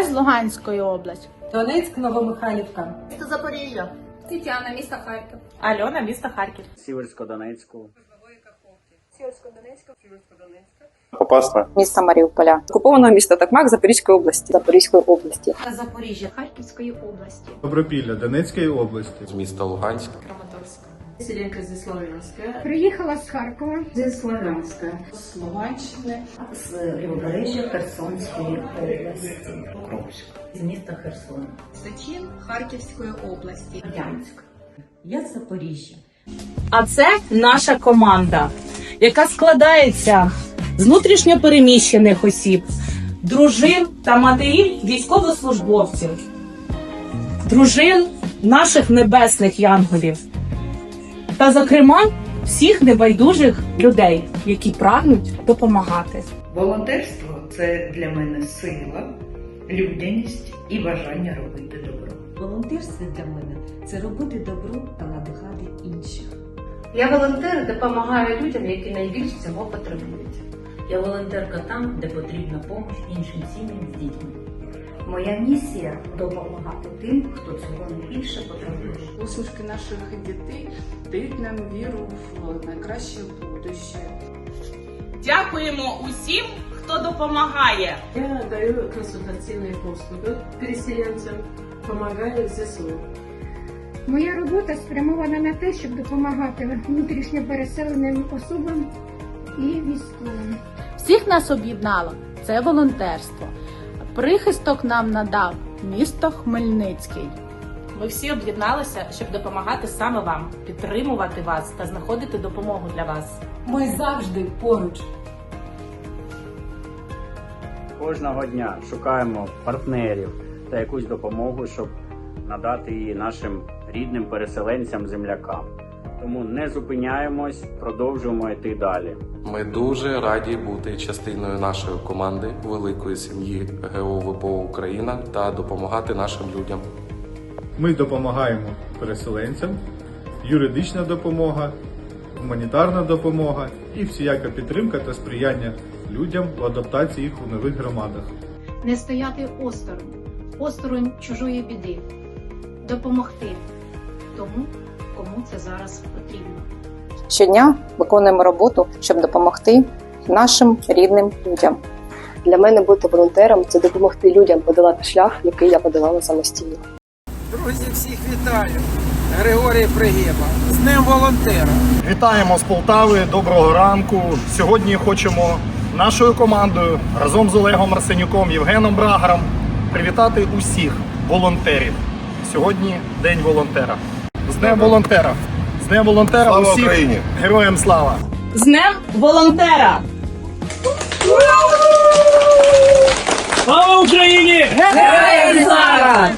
Я з Луганської області. Донецьк, Новомихайлівка. Місто Запоріжжя. Тетяна, місто Харків. Альона, місто Харків. Сіверсько-Донецьку. Попасна. міста Маріуполя, окупованого міста Токмак Запорізької області. Запорізької області, Запоріжжя Харківської області. Добропілля Донецької області. з міста Луганськ. Селенка зі Слов'янська. Приїхала з Харкова. Зі Слов'янська. З Луганщини. з Лівобережжя Херсонської області, Покровськ, з міста Херсон, Сечин Харківської області. Брянськ. Я з Запоріжжя. А це наша команда, яка складається з внутрішньо переміщених осіб, дружин та матерів військовослужбовців, дружин наших небесних янголів, та, зокрема, всіх небайдужих людей, які прагнуть допомагати. Волонтерство це для мене сила, людяність і бажання робити добро. Волонтерство для мене це робити добро та надихати інших. Я волонтер, допомагаю людям, які найбільш цього потребують. Я волонтерка там, де потрібна допомога іншим сім'ям з дітьми. Моя місія допомагати тим, хто цього найбільше потребує. Усмішки наших дітей дають нам віру в найкраще будуще. Дякуємо усім, хто допомагає. Я даю консультаційні послуги переселенцям, допомагаю ЗСУ. Моя робота спрямована на те, щоб допомагати внутрішньо переселеним особам і військовим. Всіх нас об'єднало це волонтерство. Прихисток нам надав місто Хмельницький. Ми всі об'єдналися, щоб допомагати саме вам, підтримувати вас та знаходити допомогу для вас. Ми завжди поруч. Кожного дня шукаємо партнерів та якусь допомогу, щоб надати її нашим рідним переселенцям, землякам. Тому не зупиняємось, продовжуємо йти далі. Ми дуже раді бути частиною нашої команди, великої сім'ї ГО ВПО Україна та допомагати нашим людям. Ми допомагаємо переселенцям, юридична допомога, гуманітарна допомога і всіяка підтримка та сприяння людям в адаптації їх у нових громадах. Не стояти осторонь, осторонь чужої біди, допомогти тому, кому це зараз потрібно. щодня виконуємо роботу, щоб допомогти нашим рідним людям. Для мене бути волонтером це допомогти людям подолати шлях, який я подолала самостійно. Друзі, всіх вітаю! Григорій Пригеба з Днем волонтера. Вітаємо з Полтави, доброго ранку. Сьогодні хочемо нашою командою разом з Олегом Арсенюком, Євгеном Брагаром привітати усіх волонтерів. Сьогодні День волонтера. Днем волонтера! З Днем волонтера Слава усіх Україні! героям слава! З Днем волонтера! Слава Україні! Героям слава!